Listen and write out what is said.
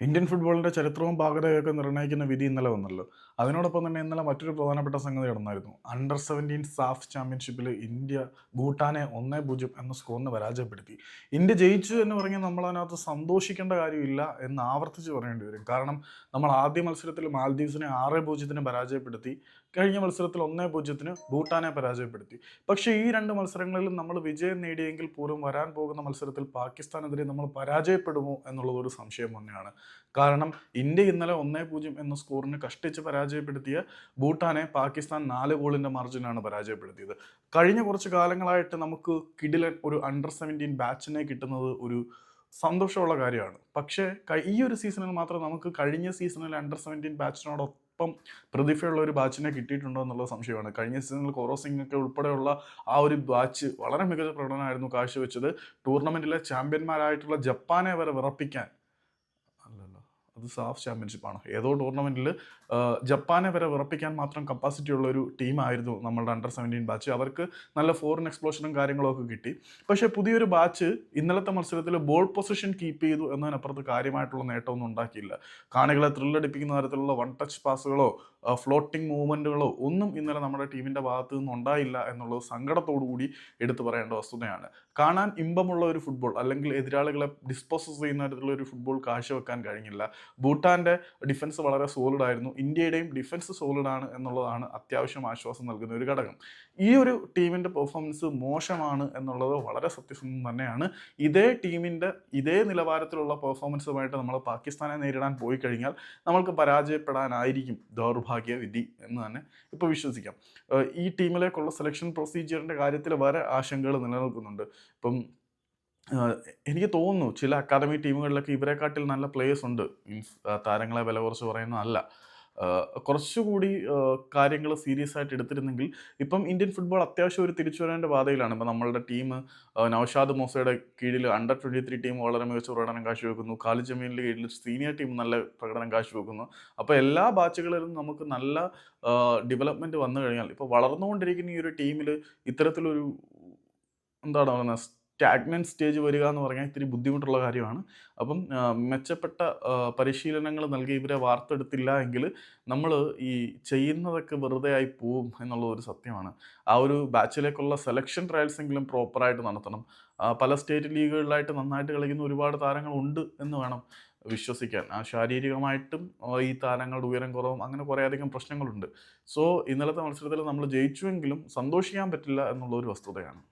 Indian ഫുട്ബോളിന്റെ ചരിത്രവും പാകതയൊക്കെ നിർണയിക്കുന്ന വിധി ഇന്നലെ വന്നല്ലോ. അതിനോടൊപ്പം തന്നെ ഇന്നലെ മറ്റൊരു പ്രധാനപ്പെട്ട സംഗതി നടന്നായിരുന്നു. അണ്ടർ സെവന്റീൻ സാഫ് ചാമ്പ്യൻഷിപ്പിൽ ഇന്ത്യ ഭൂട്ടാനെ ഒന്നേ പൂജ്യം എന്ന സ്കോറിന് പരാജയപ്പെടുത്തി. ഇന്ത്യ ജയിച്ചു എന്ന് പറഞ്ഞാൽ നമ്മൾ അതിനകത്ത് സന്തോഷിക്കേണ്ട കാര്യമില്ല എന്ന് ആവർത്തിച്ച് പറയേണ്ടി വരും. കാരണം നമ്മൾ ആദ്യ മത്സരത്തിൽ മാൽദീവ്സിനെ ആറ് പൂജ്യത്തിന് പരാജയപ്പെടുത്തി. കഴിഞ്ഞ മത്സരത്തിൽ ഒന്നേ പൂജ്യത്തിന് ഭൂട്ടാനെ പരാജയപ്പെടുത്തി. പക്ഷേ ഈ രണ്ട് മത്സരങ്ങളിലും നമ്മൾ വിജയം നേടിയെങ്കിൽ പോലും വരാൻ പോകുന്ന മത്സരത്തിൽ പാകിസ്ഥാനെതിരെ നമ്മൾ പരാജയപ്പെടുമോ എന്നുള്ളത് ഒരു സംശയം തന്നെയാണ്. കാരണം ഇന്ത്യ ഇന്നലെ ഒന്നേ പൂജ്യം എന്ന സ്കോറിന് കഷ്ടിച്ച് പരാജയപ്പെടുത്തിയ ഭൂട്ടാനെ പാകിസ്ഥാൻ നാല് ഗോളിന്റെ മാർജിനാണ് പരാജയപ്പെടുത്തിയത്. കഴിഞ്ഞ കുറച്ച് കാലങ്ങളായിട്ട് നമുക്ക് കിടിലൻ ഒരു അണ്ടർ സെവന്റീൻ ബാച്ചിനെ കിട്ടുന്നത് ഒരു സന്തോഷമുള്ള കാര്യമാണ്. പക്ഷേ ഈ ഒരു സീസണിൽ മാത്രം നമുക്ക് കഴിഞ്ഞ സീസണിൽ അണ്ടർ സെവന്റീൻ ബാച്ചിനോടൊപ്പം പ്രതിഭയുള്ള ഒരു ബാച്ചിനെ കിട്ടിയിട്ടുണ്ടോ എന്നുള്ള സംശയമാണ്. കഴിഞ്ഞ സീസണിൽ കോറോ സിംഗ് ഒക്കെ ഉൾപ്പെടെയുള്ള ആ ഒരു ബാച്ച് വളരെ മികച്ച പ്രകടനമായിരുന്നു കാഴ്ചവെച്ചത്. ടൂർണമെന്റിലെ ചാമ്പ്യന്മാരായിട്ടുള്ള ജപ്പാനെ വരെ വിറപ്പിക്കാൻ അത് സാഫ് ചാമ്പ്യൻഷിപ്പാണ് ഏതോ ടൂർണമെന്റിൽ ജപ്പാനെ വരെ വിറപ്പിക്കാൻ മാത്രം കപ്പാസിറ്റി ഉള്ള ഒരു ടീമായിരുന്നു നമ്മളുടെ അണ്ടർ സെവന്റീൻ ബാച്ച് അവർക്ക് നല്ല ഫോറിൻ എക്സ്പ്ലോഷനും കാര്യങ്ങളൊക്കെ കിട്ടി. പക്ഷേ പുതിയൊരു ബാച്ച് ഇന്നലത്തെ മത്സരത്തിൽ ബോൾ പൊസിഷൻ കീപ്പ് ചെയ്തു എന്നതിനപ്പുറത്ത് കാര്യമായിട്ടുള്ള നേട്ടമൊന്നും ഉണ്ടാക്കിയില്ല. കാണികളെ ത്രില്ലടിപ്പിക്കുന്ന തരത്തിലുള്ള വൺ ടച്ച് പാസുകളോ ഫ്ലോട്ടിംഗ് മൂവ്മെന്റുകളോ ഒന്നും ഇന്നലെ നമ്മുടെ ടീമിന്റെ ഭാഗത്തു നിന്ന് ഉണ്ടായില്ല എന്നുള്ളത് സങ്കടത്തോടു കൂടി എടുത്തു പറയേണ്ട വസ്തുതയാണ്. കാണാൻ ഇമ്പമുള്ള ഒരു ഫുട്ബോൾ അല്ലെങ്കിൽ എതിരാളികളെ ഡിസ്പോസസ് ചെയ്യുന്ന തരത്തിലുള്ള ഒരു ഫുട്ബോൾ കാഴ്ചവെക്കാൻ കഴിഞ്ഞില്ല. ഭൂട്ടാന്റെ ഡിഫൻസ് വളരെ സോളിഡ് ആയിരുന്നു. ഇന്ത്യയുടെയും ഡിഫൻസ് സോളിഡ് ആണ് എന്നുള്ളതാണ് അത്യാവശ്യം ആശ്വാസം നൽകുന്ന ഒരു ഘടകം. ഈ ഒരു ടീമിന്റെ പെർഫോമൻസ് മോശമാണ് എന്നുള്ളത് വളരെ സത്യസന്ധം തന്നെയാണ്. ഇതേ ടീമിന്റെ ഇതേ നിലവാരത്തിലുള്ള പെർഫോമൻസുമായിട്ട് നമ്മൾ പാകിസ്ഥാനെ നേരിടാൻ പോയി കഴിഞ്ഞാൽ നമ്മൾക്ക് പരാജയപ്പെടാനായിരിക്കും ദൗർഭാഗ്യ വിധി എന്ന് തന്നെ ഇപ്പോൾ വിശ്വസിക്കാം. ഈ ടീമിലേക്കുള്ള സെലക്ഷൻ പ്രൊസീജിയറിന്റെ കാര്യത്തിൽ വരെ ആശങ്കകൾ നിലനിൽക്കുന്നുണ്ട്. ഇപ്പം എനിക്ക് തോന്നുന്നു ചില അക്കാദമി ടീമുകളിലൊക്കെ ഇവരെക്കാട്ടിൽ നല്ല പ്ലേയേഴ്സ് ഉണ്ട്. മീൻസ് താരങ്ങളെ വില കുറച്ച് പറയുന്നതല്ല. കുറച്ചുകൂടി കാര്യങ്ങൾ സീരിയസ് ആയിട്ട് എടുത്തിരുന്നെങ്കിൽ ഇപ്പം ഇന്ത്യൻ ഫുട്ബോൾ അത്യാവശ്യം ഒരു തിരിച്ചുവരേണ്ട പാതയിലാണ്. ഇപ്പം നമ്മളുടെ ടീം നൌഷാദ് മോസയുടെ കീഴിൽ അണ്ടർ ട്വന്റി ത്രീ ടീം വളരെ മികച്ച പ്രകടനം കാഴ്ചവെക്കുന്നു. കാലി ജമീലിന്റെ കീഴിൽ സീനിയർ ടീം നല്ല പ്രകടനം കാഴ്ചവെക്കുന്നു. അപ്പോൾ എല്ലാ ബാച്ചുകളിലും നമുക്ക് നല്ല ഡെവലപ്മെന്റ് വന്നു കഴിഞ്ഞാൽ ഇപ്പോൾ വളർന്നുകൊണ്ടിരിക്കുന്ന ഈ ഒരു ടീമിൽ ഇത്തരത്തിലൊരു എന്താണ് പറയുന്നത് സ്റ്റാഗ്നൻ സ്റ്റേജ് വരിക എന്ന് പറഞ്ഞാൽ ഇത്തിരി ബുദ്ധിമുട്ടുള്ള കാര്യമാണ്. അപ്പം മെച്ചപ്പെട്ട പരിശീലനങ്ങൾ നൽകി ഇവരെ വാർത്തെടുത്തില്ല എങ്കിൽ നമ്മൾ ഈ ചെയ്യുന്നതൊക്കെ വെറുതെ ആയി പോവും എന്നുള്ള ഒരു സത്യമാണ്. ആ ഒരു ബാച്ചിലേക്കുള്ള സെലക്ഷൻ ട്രയൽസ് എങ്കിലും പ്രോപ്പറായിട്ട് നടത്തണം. പല സ്റ്റേറ്റ് ലീഗുകളിലായിട്ട് നന്നായിട്ട് കളിക്കുന്ന ഒരുപാട് താരങ്ങളുണ്ട് എന്ന് വേണം വിശ്വസിക്കാൻ. ആ ശാരീരികമായിട്ടും ഈ താരങ്ങളുടെ ഉയരം കുറവും അങ്ങനെ കുറേയധികം പ്രശ്നങ്ങളുണ്ട്. സോ ഇന്നലത്തെ മത്സരത്തിൽ നമ്മൾ ജയിച്ചുവെങ്കിലും സന്തോഷിക്കാൻ പറ്റില്ല എന്നുള്ള ഒരു വസ്തുതയാണ്.